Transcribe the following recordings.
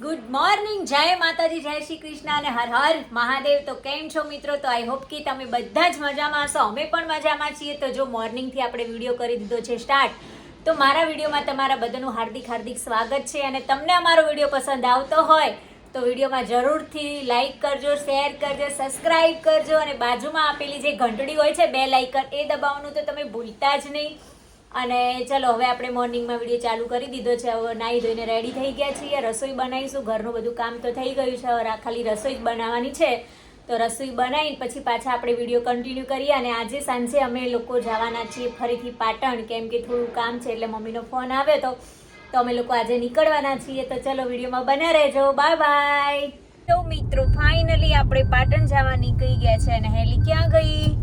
Good morning જય માતાજી, જય શ્રી કૃષ્ણ અને હર હર મહાદેવ. તો કેમ છો મિત્રો? તો આઈ હોપ કે તમે બધા જ મજામાં હશો. અમે પણ મજામાં છીએ. તો જો મોર્નિંગથી આપણે વીડિયો કરી દીધો છે સ્ટાર્ટ, તો મારા વિડીયોમાં તમારા બધાનું હાર્દિક હાર્દિક સ્વાગત છે. અને તમને અમારો વીડિયો પસંદ આવતો હોય, તો વિડીયોમાં જરૂરથી લાઇક કરજો શેર કરજો સબસ્ક્રાઈબ કરજો. અને બાજુમાં આપેલી જે ઘંટડી હોય છે, બે લાઇકન, એ દબાવવાનું તો તમે ભૂલતા જ નહીં. અને ચલો, હવે આપણે મોર્નિંગમાં વીડિયો ચાલુ કરી દીધો છે. હવે નાહી ધોઈને રેડી થઈ ગયા છીએ. રસોઈ બનાવીશું. ઘરનું બધું કામ તો થઈ ગયું છે. હવે ખાલી રસોઈ જ બનાવવાની છે. તો રસોઈ બનાવીને પછી પાછા આપણે વીડિયો કન્ટિન્યુ કરીએ. અને આજે સાંજે અમે લોકો જવાના છીએ ફરીથી પાટણ. કેમ કે થોડું કામ છે એટલે મમ્મીનો ફોન આવ્યો તો તો અમે લોકો આજે નીકળવાના છીએ. તો ચલો, વિડીયોમાં બના રહેજો. Bye bye. તો મિત્રો ફાઇનલી આપણે પાટણ જવા નીકળી ગયા છે. અને હેલી ક્યાં ગઈ?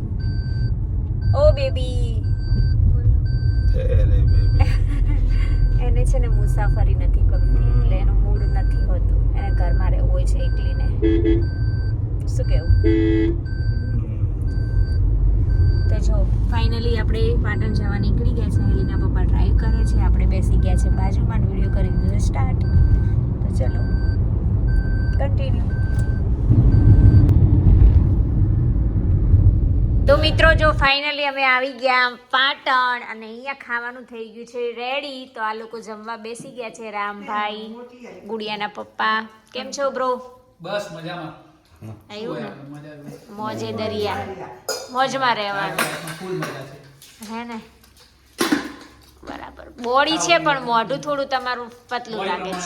Oh baby. એને છે ને મુસાફરી નથી ગમતી એટલે એનું મૂડ નથી હોતું. એને ઘરમાં રહેવું હોય છે એકલીને. શું કેવું? તો જો ફાઇનલી આપણે પાટણ જવા નીકળી ગયા છે. હેલીના પપ્પા ડ્રાઈવ કરે છે. આપણે બેસી ગયા છે બાજુમાં. વીડિયો કરી દીધો સ્ટાર્ટ તો ચલો કન્ટિન્યુ તો મિત્રો જો ફાઇનલી અમે આવી ગયા પાટણ અને અહીંયા ખાવાનું થઈ ગયું છે રેડી તો આ લોકો જમવા બેસી ગયા છે. રામભાઈ ગુડિયાના પપ્પા. કેમ છો બ્રો બસ મજામાં. આવ્યું ને? મોજે દરિયા. મોજમાં રહેવાનું. હે ને? બોડી છે પણ મોઢું થોડું તમારું પતલું લાગે છે.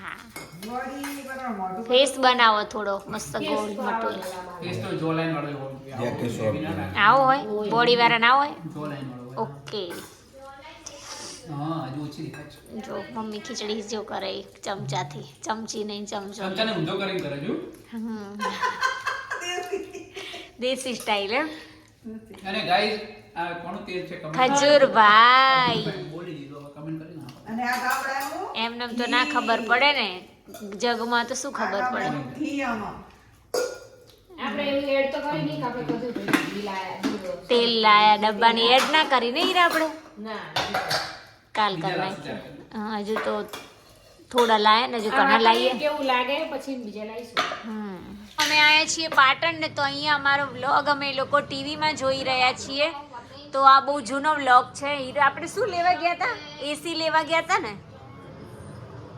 હા. ફેસ બનાવો થોડો મસ્ત ગોળ કે આવો હોય? બોડી વાળા ના હોય. ઓકે. જો મમ્મી ખીચડી જો કરે એક ચમચાથી. ચમચી નહીં ચમચો. દેશી. સ્ટાઈલ એમ? અને ગાઈસ આ કોનું તેલ છે? Comment ખજૂરભાઈ બોલી દીધો. કમેન્ટ comment કરી નાખો. અને આ ગાબડાનું એમ નામ તો ના ખબર પડે ને. જગમાં તો શું ખબર પડે? આપણે એવું એડ તો કરી નહીં આપણે કશું લાયા તેલ લાયા ડબ્બાની એડ ના કરી નહીં આપણે? ના કાલ કરવાય. કરી હા, હજુ તો થોડા લાયા ને હજુ ઘણા લાવીએ કેવું લાગે પછી બીજા લાવીશું હમ. અમે આવ્યા છીએ પાટણ ને તો અહીંયા અમારો વ્લોગ અમે લોકો ટીવીમાં જોઈ રહ્યા છીએ. તો આ બહુ જૂનો વ્લોગ છે. આપણે શું લેવા ગયા હતા એસી લેવા ગયા હતા ને?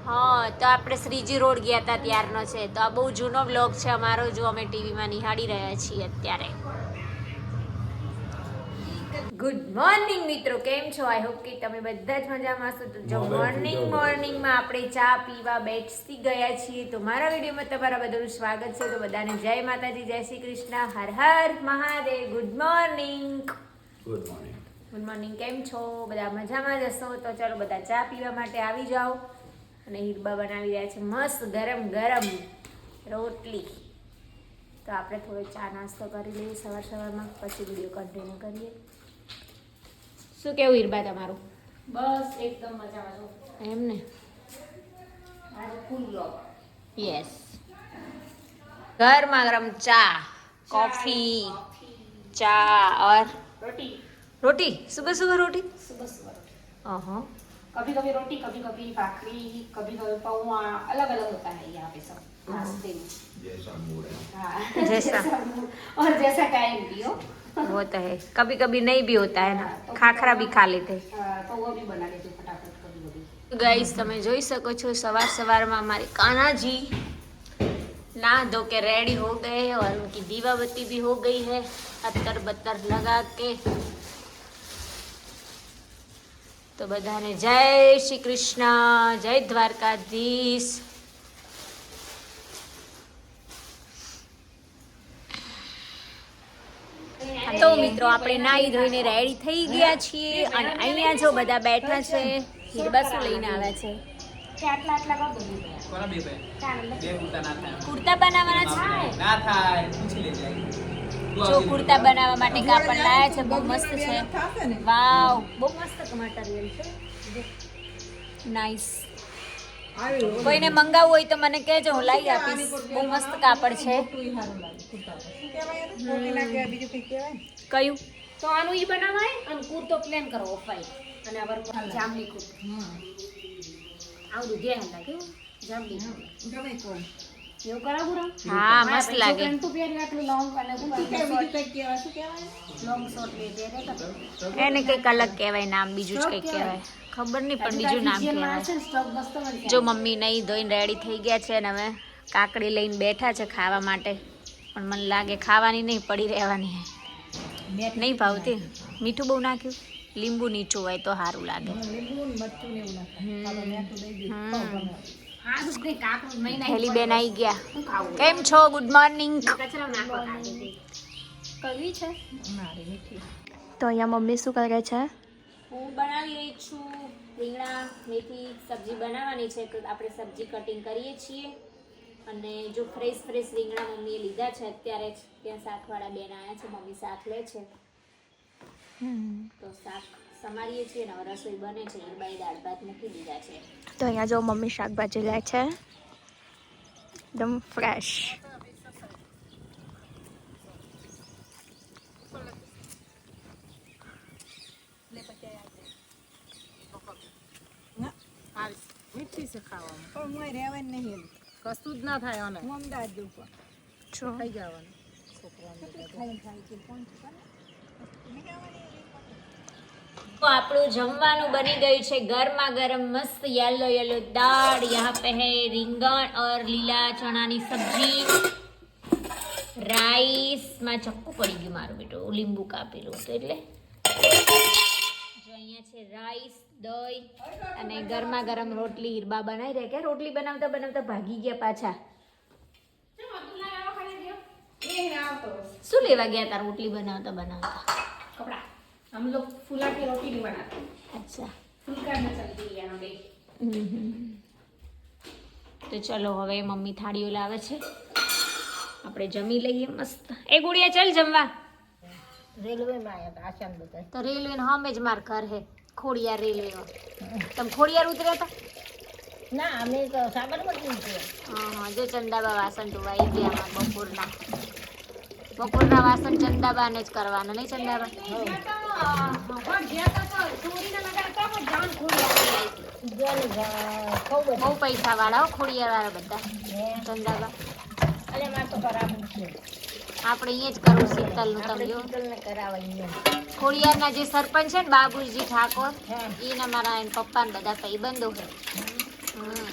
હા તો આપણે શ્રીજી રોડ ગયા હતા ત્યારનો છે. તો આ બહુ જૂનો વ્લોગ છે અમારો જો અમે ટીવીમાં નિહાળી રહ્યા છીએ અત્યારે. ગુડ મોર્નિંગ મિત્રો કેમ છો? આઈ હોપ કે તમે બધા જ મજામાં છો તો જો મોર્નિંગ મોર્નિંગમાં આપણે ચા પીવા બેસી ગયા છીએ. તો મારા વિડીયોમાં તમારા બધાનું સ્વાગત છે. તો બધાને જય માતાજી જય શ્રી કૃષ્ણ. હર હર Mahadev. Good morning good morning good morning કેમ છો? બધા મજામાં જ હશો? તો ચાલો બધા ચા પીવા માટે આવી જાઓ. અને હીરબા બનાવી રહ્યા છે મસ્ત ગરમ ગરમ રોટલી. તો આપણે થોડો ચા નાસ્તો કરી લઈએ સવાર સવારમાં. પછી વીડિયો કન્ટિન્યુ કરીએ. શું કેવું હીરબા તમારું? બસ એકદમ મજામાં છું. એમ ને? ફૂલ યસ ગરમા ગરમ ચા કોફી ચા ઓર? रोटी रोटी सुबह सुबह रोटी सुबह सुबह रोटी हाँ कभी कभी रोटी कभी कभी भाखरी कभी कभी पौआ अलग अलग होता है यहाँ पे सब नाश्ते में જૈસા મૂડ હે हाँ जैसा। और जैसा टाइम भी हो वो तो है कभी कभी नहीं भी होता है ना खाखरा भी खा लेते हाँ, तो वो भी बना लेती हूँ फटाफट कभी कभी ગાઈસ તમે જોઈ શકો છો સવાર સવારમાં हमारे कान्हा जी नहा धो के रेडी हो गए हैं और उनकी दीवा बत्ती भी हो गई है अत्तर बत्तर लगा के તો બધાને જય શ્રી કૃષ્ણ જય દ્વારકાધીશ તો મિત્રો આપણે નાહી ધોઈને રેડી થઈ ગયા છીએ અને અહીંયા જો બધા બેઠા છે હીરબા શું લઈને આવ્યા છે કે આટલા આટલા કર દો કોના બે ભાઈ? બે કુર્તા ના થાય. કુર્તા બનાવવાના છે ના થાય. પૂછી લેજે. જો કુર્તા બનાવવા માટે કાપડ લાયા છે બહુ મસ્ત છે. વાવ. બહુ મસ્ત મટીરિયલ છે. નાઈસ કોઈને મંગાવવું હોય તો મને કહેજો હું લાવી આપીશ. બહુ મસ્ત કાપડ છે? કયું? તો આનું ઈ બનાવાય અને કુર્તો પ્લેન કરો ઓફાઈ. અને આ જામલી કુર્તો. લાગે ગમે એવું કરાવું હા મસ્ત લાગે. તું પહેરી આટલું લોંગ અને બીજું કંઈક કહેવાય શું કહેવાય? લોંગ શોર્ટ લે પહેરે એને કંઈક અલગ કહેવાય નામ બીજું જ કંઈક કહેવાય. ખબર નહીં પણ બીજું નામ કહેવાય. જો મમ્મી નહીં ધોઈને રેડી થઈ ગયા છે અને હવે કાકડી લઈને બેઠા છે ખાવા માટે. પણ મને લાગે ખાવાની નહીં પડી રહેવાની નહીં ભાવતી. મીઠું બહુ નાખ્યું. લીંબુ નીચું હોય તો સારું લાગે. હેલી બેન આવી ગયા. કેમ છો? ગુડ મોર્નિંગ કરવી કવી છે તો અહીંયા મમ્મી શું કરે છે? હું બનાવી રહી છું રીંગણા મેથી સબ્જી બનાવવાની છે. આપણે સબ્જી કટિંગ કરીએ છીએ. અને જો ફ્રેશ ફ્રેશ રીંગણા મમ્મીએ લીધા છે અત્યારે જ ત્યાં શાકવાળા બેન આવ્યા છે મમ્મી શાક લે છે. તો શાક સમારીએ છીએ ને રસોઈ બને છે ઈરબાઈ દાળ ભાત મૂકી દીધા છે. તો અહીંયા જો મમ્મી શાકભાજી લે છે. એકદમ ફ્રેશ મીઠી છે ખાવાનું પણ હું રહેવાય નહીં કશું જ ના થાય આને હું અમદાવાદ જઉં પણ જવાનું છોકરાને તો આપણું જમવાનું બની ગયું છે ગરમા ગરમ મસ્ત યલો યલો દાળ. યહાં પે રીંગણ ઓર લીલા ચણાની સબ્જી. રાઈસમાં ચક્કું પડી ગયું મારું બેટું લીંબુ કાપેલું હતું એટલે. જો અહીંયા છે રાઈસ દહીં અને ગરમા ગરમ રોટલી. હીરબા બનાવી રહ્યા. ક્યાં રોટલી બનાવતા બનાવતા ભાગી ગયા પાછા. શું લેવા ગયા તા રોટલી બનાવતા બનાવતા? कपड़ा हम लोग फूला की रोटी नहीं बनाते અચ્છા फुलका में चलती है यहाँ पे તો ચલો હવે મમ્મી થાળીઓ લાવે છે આપણે જમી લઈએ મસ્ત એ ગુડિયા ચાલ જમવા રેલવેમાં આવ્યા હતા આશાન બધા તો રેલવે હમે જ માર ઘર હે ખોડિયાર રેલવે તમે ખોડિયાર ઉતર્યા હતા ના અમે તો સાબરમતી છીએ હા હા જો ચંદાબા વાસણ ધોવાઈ ગયા અમાર બપોરના બપોરના વાસણ ચંદાબાને જ કરવાના નહીં ચંદાબા? બહુ પૈસા વાળા હો ખોડિયાર વાળા બધા. ચંદાબા. છે આપણે અહીંયા જ કરવું તમે જો. ને ખોડિયારના જે સરપંચ છે ને બાબુજી ઠાકોર એ એને મારા એન પપ્પા ને બધા ભાઈબંધો છે. હમ.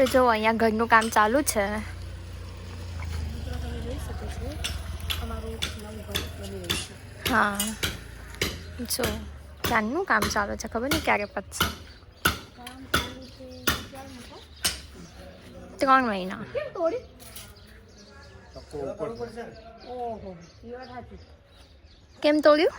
તો જો, અહીંયા ઘરનું કામ ચાલુ છે. હા. જો, ક્યારનું કામ ચાલુ છે? ખબર નહીં ક્યારે પતશે ત્રણ મહિના. કેમ તોડ્યું?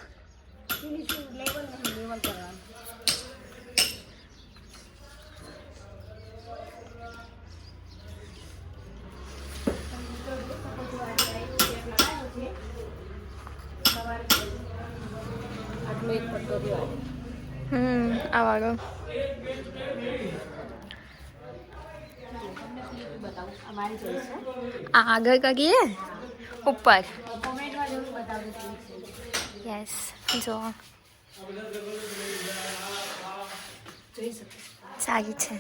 હમ આ વાળો બતાવું અમારી જોઈ છે આ આગળ કરીએ ઉપર કોમેન્ટમાં જરૂર બતાવજો કેવી છે યસ જો જોઈ શકો સારી છે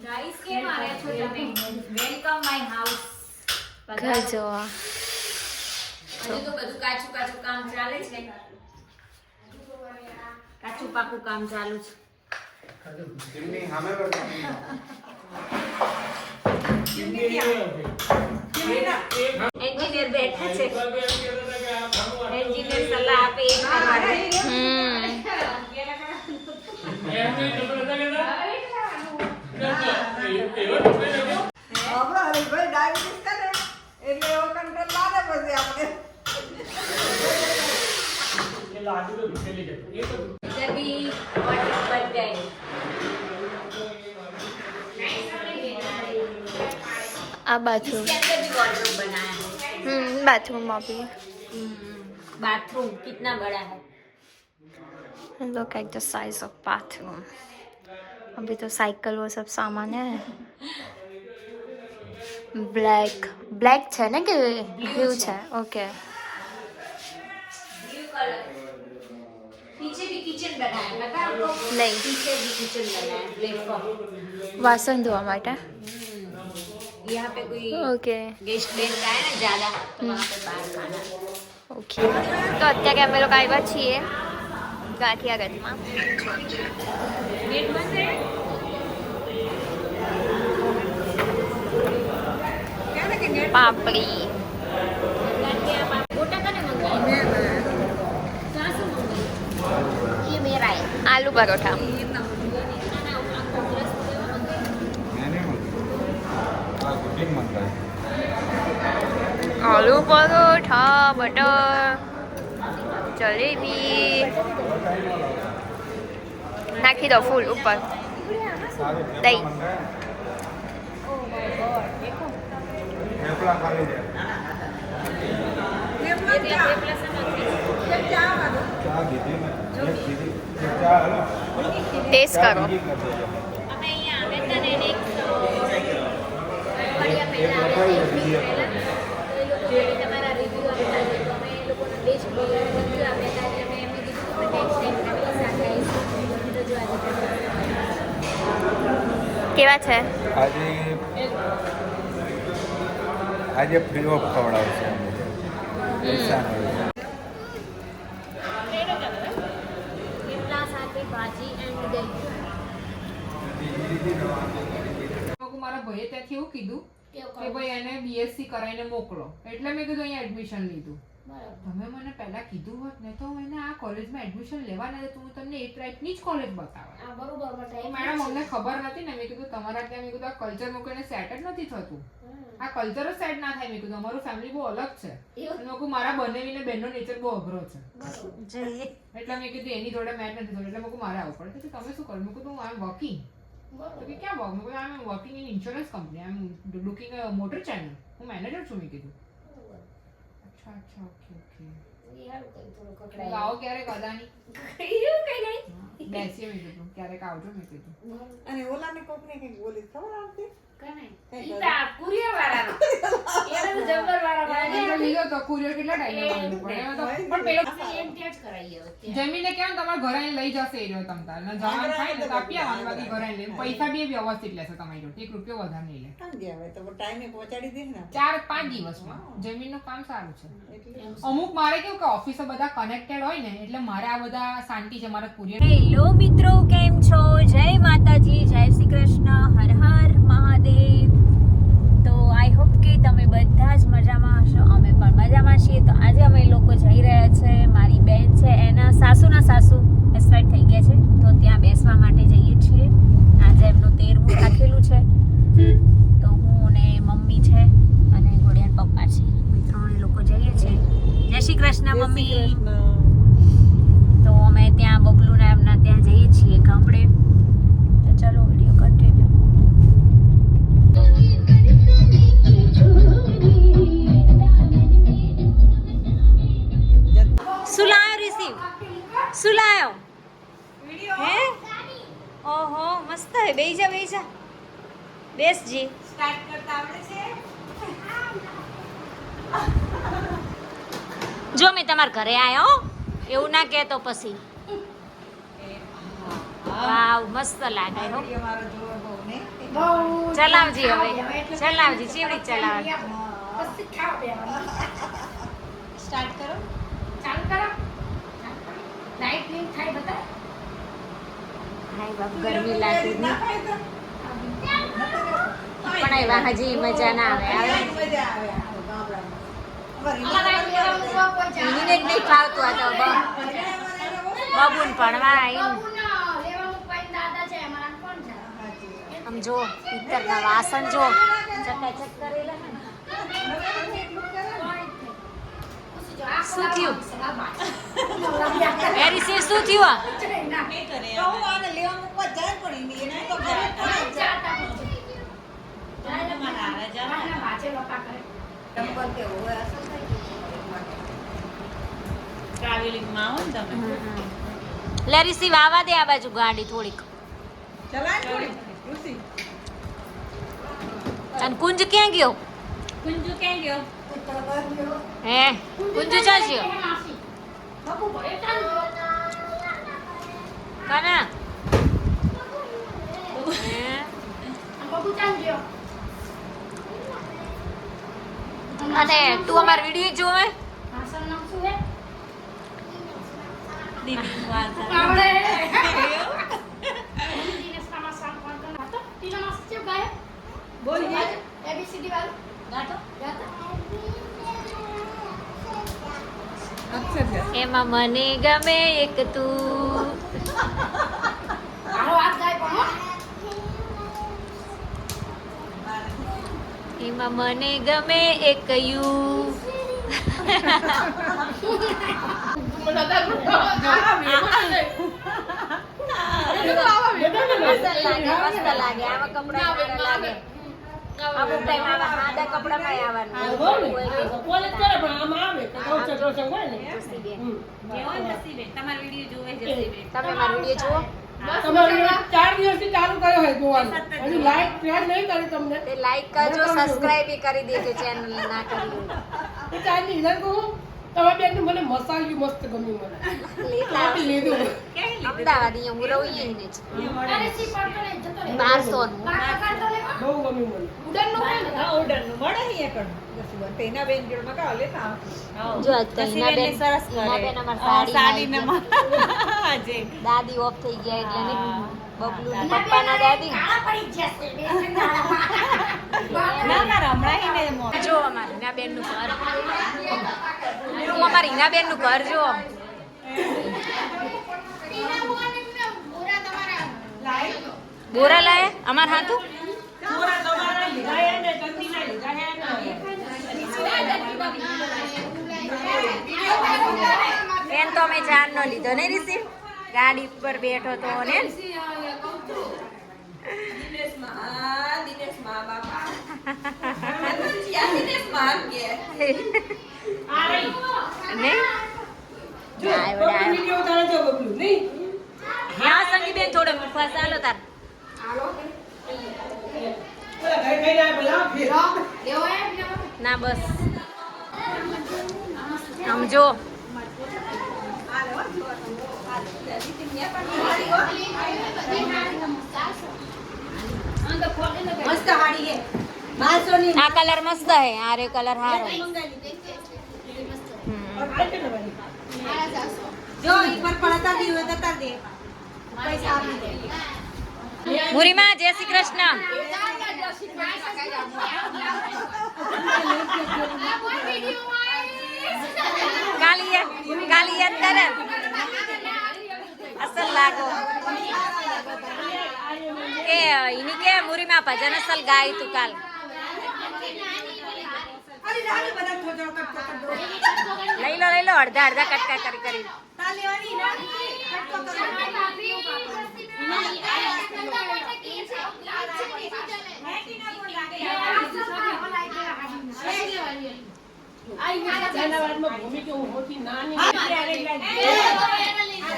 ગાઈસ કેમ આવ્યા છો તો બધું કાચું કાચું કામ ચાલે છે કાચું પાકું કામ ચાલુ છે એન્જિનિયર બેઠા છે એન્જિનિયર સલાહ આપે એ ડાયાબિટીસ કરે એટલે એવો કંટ્રોલ લાગે પછી આપણે इधर भी वाटर बन जाए આ બાથરૂમ इसके अंदर भी वार्डरोब बनाया है हम्म बाथरूम में भी बाथरूम कितना बड़ा है look at the size of bathroom अभी तो साइकिल वो सब सामान है ब्लैक ब्लैक છે ને કે બ્લુ છે ઓકે ब्लू कलर पीछे भी किचन किचन बनाया पता है आपको नहीं पीछे भी किचन बनाया प्लेटफॉर्म વાસણ ધોવા માટે यहाँ पे कोई ઓકે गेस्ट लेट का है ना ज्यादा तो वहाँ पे बाहर खाना ઓકે તો અત્યારે અમે લોકો આવ્યા છીએ ગાંઠિયાગઢમાં गेट बंद है પાપડી गोटा का नहीं मंगाया આલુ પરોઠા મેં નહીં મંગાવ્યું આ કુકિંગ મંગાવ્યું આલુ પરોઠા બટર જલેબી નાખી દો ફૂલ ઉપર સારું દહીં. થેપલા ટેસ્ટ ચા કરો બીજી કરી દેજો. અમે અહીંયા આવે હતા ને એને એક અઠવાડિયા એક પહેલા રખાઈ આવે બીજી એક પહેલા તો એ લોકો જોડે તમારા રિવ્યુ આપતા હતા તો અમે એ લોકોનો ટેસ્ટ રિવ્યુ આપ્યા હતા એટલે અમે એમને કીધું કે નેક્સ્ટ ટાઈમ ફેમિલી સાથે આવીશું તો જો આજે કેવા છે આજે આજે ફ્રી ઓફ ખવડાવશે ભાઈએ એવું કીધું કે ભાઈ એને બીએસસી કરાવીને મોકલો. એટલે મેં કીધું અહીંયા એડમિશન લીધું. તમે મને પહેલા કીધું હોત ને તો એને આ કોલેજમાં એડમિશન લેવા ના તો હું તમને એ ટાઈપની જ કોલેજ બતાવત. મેડમ અમને ખબર નથી ને મેં કીધું તમારા ત્યાં મેં કીધું આ કલ્ચર મૂકીને સેટ જ નથી થતું. આ કલ્ચર જ સેટ ના થાય મેં કીધું. અમારું ફેમિલી બહુ અલગ છે. લોકો મારા બનેવીને બહેનનો નેચર બહુ અઘરો છે. એટલે મેં કીધું એની જોડે મેચ નથી થતું. એટલે મેં મારે આવવું પડે. તમે શું કરો? મેં કીધું આઈ એમ વર્કિંગ કે ક્યાં વર્ક મેં I am working in insurance company I am looking a motor channel હું મેનેજર છું મેં કીધું અચ્છા અચ્છા ઓકે ઓકે આવો ક્યારેક અદાની બેસીએ મેં કીધું ક્યારેક આવજો મેં કીધું અને ઓલાને કોકને કંઈક બોલી ખબર આવતી જમીને કેમ તમારે ઘરે લઈ જશે એ રહ્યો ને જવાનું થાય ને તો આપી આવવાનું બાકી ઘરે પૈસા બી વ્યવસ્થિત લેશે તમારી જોડે. એક રૂપિયો વધારે નહીં લે. હવે તો ટાઈમે પહોંચાડી દે ને ચાર પાંચ દિવસમાં. જમીનનું કામ સારું છે. અમુક મારે કેવું કે ઓફિસે બધા કનેક્ટેડ હોય ને એટલે મારે આ બધા શાંતિ છે મારા કુરિયર હેલો મિત્રો કેમ છો? જય માતાજી જય શ્રી કૃષ્ણ હર હર મહાદેવ. તો આઈ હોપ કે તમે બધા જ મજામાં હશો. અમે પણ મજામાં છીએ. તો આજે અમે લોકો જઈ રહ્યા છે. મારી બેન છે એના સાસુના સાસુ એક્સપાયર થઈ ગયા છે. તો ત્યાં બેસવા માટે જઈએ છીએ. આજે એમનું તેરમું રાખેલું છે. તો હું અને મમ્મી છે અને ઘોડિયાર પપ્પા છે. અમે ત્રણે લોકો જઈએ છીએ. જય શ્રી કૃષ્ણ મમ્મી. મસ્ત બેસી જા બેસી જા. બેસજી સ્ટાર્ટ કરતા આવડે છે? જો મેં તમારા ઘરે આવ્યો એવું ના કહેતો પછી. વાવ મસ્ત લાગે હો. ચલાવજી હવે. ચલાવજી ચીવડી ચલાવ સ્ટાર્ટ કરો. હાય બાપ, ગરમી લાગતી પણ એવા હજી મજા ના આવે આવે. નહીં ફાવતું આ તો બબુન ભણવા આમ જો વાસણ જો ચકાચક કરેલા શું થયું? એરિસે શું થયું આ? તો હું આને લેવા મૂકવા જાય પણ એને એને તો ઘરે નંબર કેવો હોય અસર થાય લે રીસી વાવા દે આ બાજુ ગાડી થોડીક. અને કુંજ ક્યાં ગયો? અને કુંજ ક્યાં ગયો? હે કુંજુ ચાલજો કાના? અને તું અમાર વીડિયો જોવે? બોલ. એબીસીડી વાળું. એમાં મને ગમે એક તું. એમાં મને ગમે એક યુ. લાગે આવા કપડા લાગે. અમુક ટાઈમ આવા સાદા કપડામાં આવવાનું. જસીબેન. કેવો જસીબેન. તમારો વીડિયો જોવે જસીબેન. તમે મારો વીડિયો જુઓ. ચાર દિવસથી ચાલુ કર્યો હોય જોવાનું. હજી લાઈક શેર નહીં કરી તમને. તે લાઈક કરજો સબસ્ક્રાઇબ કરી દેજો ચેનલ ના કરી હોય. એ કહું બેન મને મસાલી મસ્ત ગમ્યું મને. લેતા લીધું. અમદાવાદ અહીંયા હું રહું અહીંયા જ. અરે સી પડતો ને જતો રહે. બારસો નું બહુ ગમ્યું મને. ઉડનનું? ને મળે અહીંયા તેના બેન જોડે જો આજ તો સરસ કરે. અમાર સાડી સાડીને માં દાદી ઓફ થઈ ગયા એટલે ને બબલુ ના, પપ્પાના દાદી. પડી જશે. ના ના જો અમાર હિનાબેનનું ઘર. તું અમાર હિનાબેનનું ઘર જો બોરા લાય? અમાર હાથું? બેન તો અમે ચાર નો લીધો ને રિસીવ? ગાડી પર બેઠો તો ને? દિનેશ મા બાપા. દિનેશ મા જો બબલું નહીં? હા સંગીબેન થોડો ફસાલો તાર. પેલા ઘરે ખાઈને આવ્યા પેલા ફેર. દેવો હે બીજા ના બસ. સમજો મસ્ત હાડી હે. આ કલર મસ્ત હે આ રે કલર હારો. જો પર પડતા મુરીમાં જય શ્રી કૃષ્ણ. અસલ લાગો. કે એની કે મુરીમાં ભજન અસલ ગાય તું કાલ અરે રાની બધા થોડો કટકો કરતો લઈ લો લઈ લો અડધા અડધા કટકા કરી કરી તા લેવાની ના કટકો કરતો તેના વાતમાં ભૂમિ કે હું મોટી નાની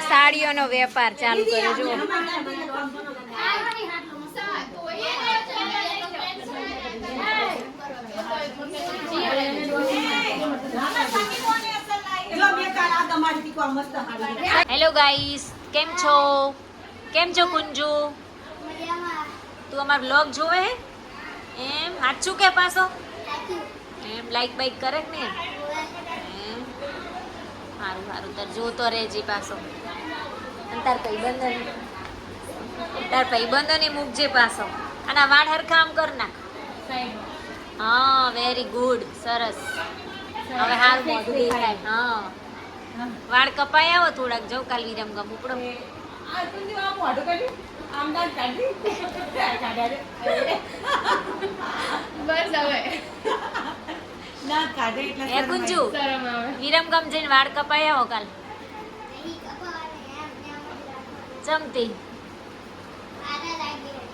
સાડીઓનો વેપાર ચાલુ કર્યો જો જો બે કાલ આ તમારી તીકો આ મસ્ત હાડી હેલો ગાઈસ કેમ છો? કેમ છો કુંજુ? તું અમાર બ્લોગ જોવે એમ? હાચું કે પાછો? એમ લાઈક બાઈક કરે ને એમ? સારું સારું તાર જોતો રહેજે પાછો. અને તાર ભાઈબંધો તાર ભાઈબંધોને મૂકજે પાછો. અને વાળ હરખા આમ કર નાખ. હા વેરી ગુડ સરસ. હવે હારું મોઢું દેખાય. હા. વાળ કપાઈ આવો થોડાક જો કાલ વિરામ ગમ ઉપડો આ તું આ મોઢું કાઢ્યું? આમ ના કાઢી? કાઢ્યા રે. ના કાઢે એટલે એ ગુંજુ વિરમ ગમ જઈને વાળ કપાઈ આવો કાલ. ચમતી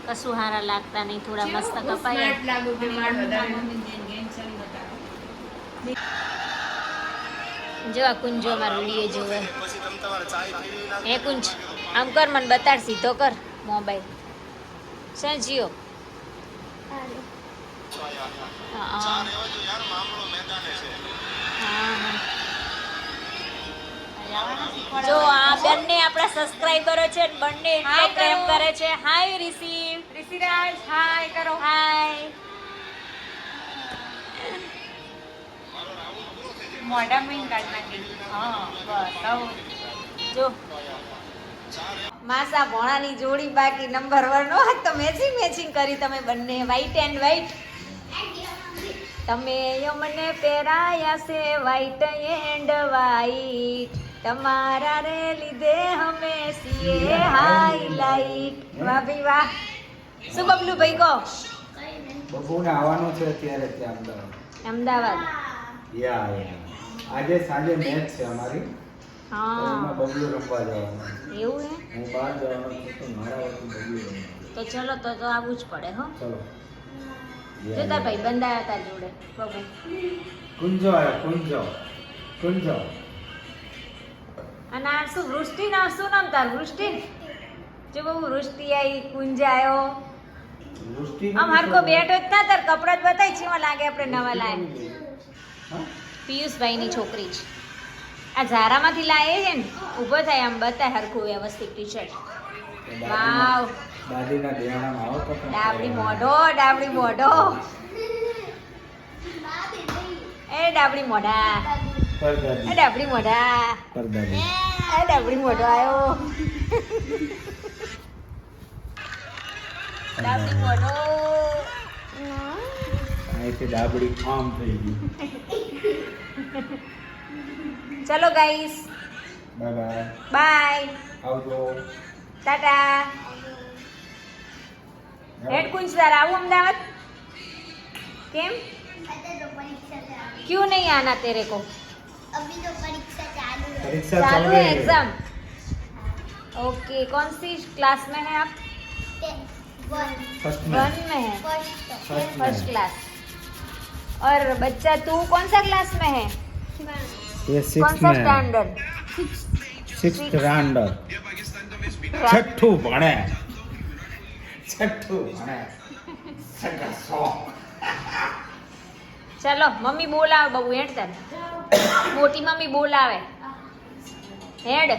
કશું હારા લાગતા નહીં થોડા મસ્ત કપાઈ જો આ કુંજો અમારો વીડિયો જોવે. એ કુંજ આમ કર મને બતાડ સીધો કર મોબાઈલ. શું જીઓ હા, હા. હા, હા. જો આ બંને આપણા સબસ્ક્રાઇબરો છે ને બંને એટલે પ્રેમ કરે. છે. હાય રિસીવ ઋષિરાજ હાય કરો. હાય. મોઢામાં કાઢ નાખી હા બસ. જો. માસા ભોણાની જોડી બાકી નંબર વન હોય તો મેચિંગ મેચિંગ કરી તમે બંને વ્હાઈટ એન્ડ વ્હાઈટ તમે મને પહેરાયા છે વ્હાઈટ એન્ડ વ્હાઈટ તમારા રે લીધે અમે સીએ હાઈલાઈટ વાહ ભાઈ વાહ. શું બબલુ ભાઈ કહો? બબુને આવવાનું છે અત્યારે ત્યાં અમદાવાદ. અમદાવાદ. યા યા આજે સાંજે મેચ છે અમારી. હા. એમાં બબલુ રમવા જવાનું. એવું હે? હું બહાર જવાનો તો મારા વતી બબલુ તો ચલો તો તો આવવું જ પડે હો. ચલો. જોતા ભાઈ બંધાયા તા જોડે બબુ. કુંજો આયો કુંજો. કુંજો. અને આ શું વૃષ્ટિ ના શું નામ તાર વૃષ્ટિ? જો બહુ વૃષ્ટિ આવી કુંજ આવ્યો વૃષ્ટિ આમ હરકો બેટ જ ના તાર કપડા જ બતાય છે લાગે આપણે નવા લાય હા? પિયુષભાઈની છોકરી છે. આ ઝારામાંથી લાવે છે ને ઊભો થાય આમ બતાય હરખું વ્યવસ્થિત ટી શર્ટ વાવ. ડાબડી મોઢો ડાબડી મોઢો. એ ડાબડી મોઢા. એ ડાબડી મોઢા. એ ડાબડી મોઢો આવ્યો ડાબડી મોઢો. અહીંથી ડાબડી આમ થઈ ગઈ ચલો ગાઈસ બાય બાય બાય આવજો ટાટા હેડ કુંજદાર આવું અમદાવાદ કેમ क्यों नहीं आना तेरे को પરીક્ષા चालू ચાલુ है एग्जाम ओके कौन सी क्लास में है आप ફર્સ્ટ वन में है फर्स्ट फर्स्ट क्लास और बच्चा तू कौन सा क्लास में है ये कौन सिक्स सा में स्टैंडर्ड સિક્સ સ્ટાન્ડર્ડ છઠ્ઠું ભણે છઠ્ઠું ભણે સગા સો ચલો મમ્મી બોલાવે બહુ હેડ તને મોટી મમ્મી બોલાવે હેડ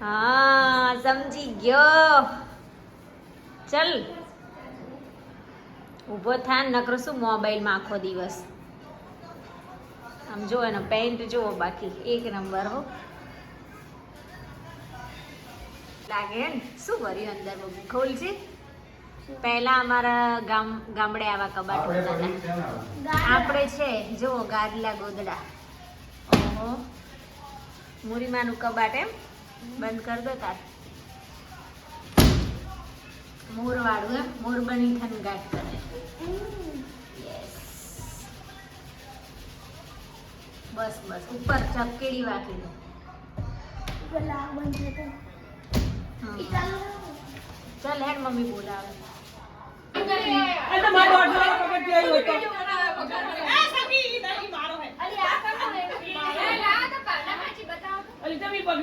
હા સમજી ગયો ચલ ઊભો થા નકરો શું મોબાઈલમાં આખો દિવસ? આમ જો એનો પેન્ટ જુઓ બાકી એક નંબર હો. લાગે ને શું ભર્યું અંદર? બબુ ખોલ છે પહેલા અમારા ગામ ગામડે આવા કબાટ આપણે છે જુઓ ગાદલા ગોદડા. ઓહો. મુરીમાનું કબાટ એમ? બંધ કરી દો તાર. મોર વાળું એમ મોર બની થનગાટ કરે બસ બસ. ઉપર ચપકેડી વાકી દો હા. ચાલ. હેડ મમ્મી બોલાવે અને મારો અડધો પકડ જોઈ હોય તો આ સગી નહીં મારો હે અલી તમે પકડી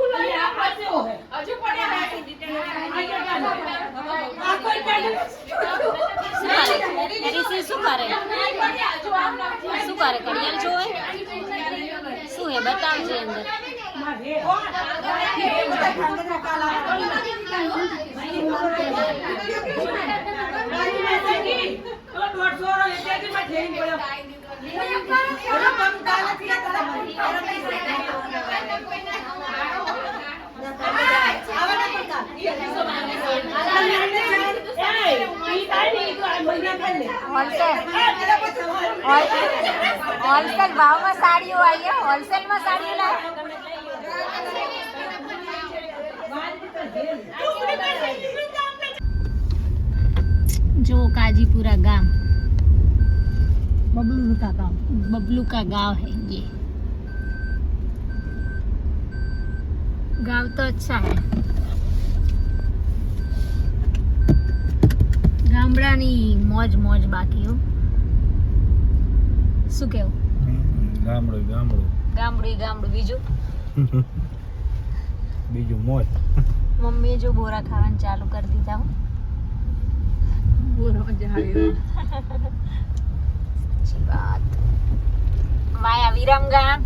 મારા બગાડેથી આયા એરિસી શું કરે? શું કરે? જોવે? શું હે? બતાવજે અંદર. હોલસેલ ભાવમાં સાડીઓ આવી હે હોલસેલમાં સાડીઓ લાવે जो काजीपुरा गांव बबलू का गांव बबलू का गांव है ये गांव तो अच्छा है ગામડાની મોજ મોજ બાકી હો. શું કેવું? ગામડું ગામડું. ગામડું ગામડું. બીજું? બીજું મોજ. મમ્મીએ જો બોરા ખાવાનું ચાલુ કરી દીધા હો. બોરો મજા સાચી વાત. માયા વિરમગામ.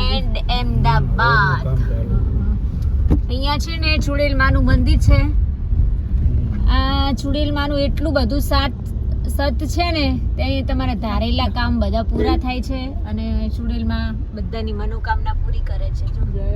એન્ડ અમદાવાદ અહીંયા છે ને ચુડેલ માનું મંદિર છે. આ ચુડેલમાંનું એટલું બધું સાત સત છે ને ત્યાં તમારા ધારેલા કામ બધા પૂરા થાય છે અને ચુડેલમાં બધાની મનોકામના પૂરી કરે છે. જો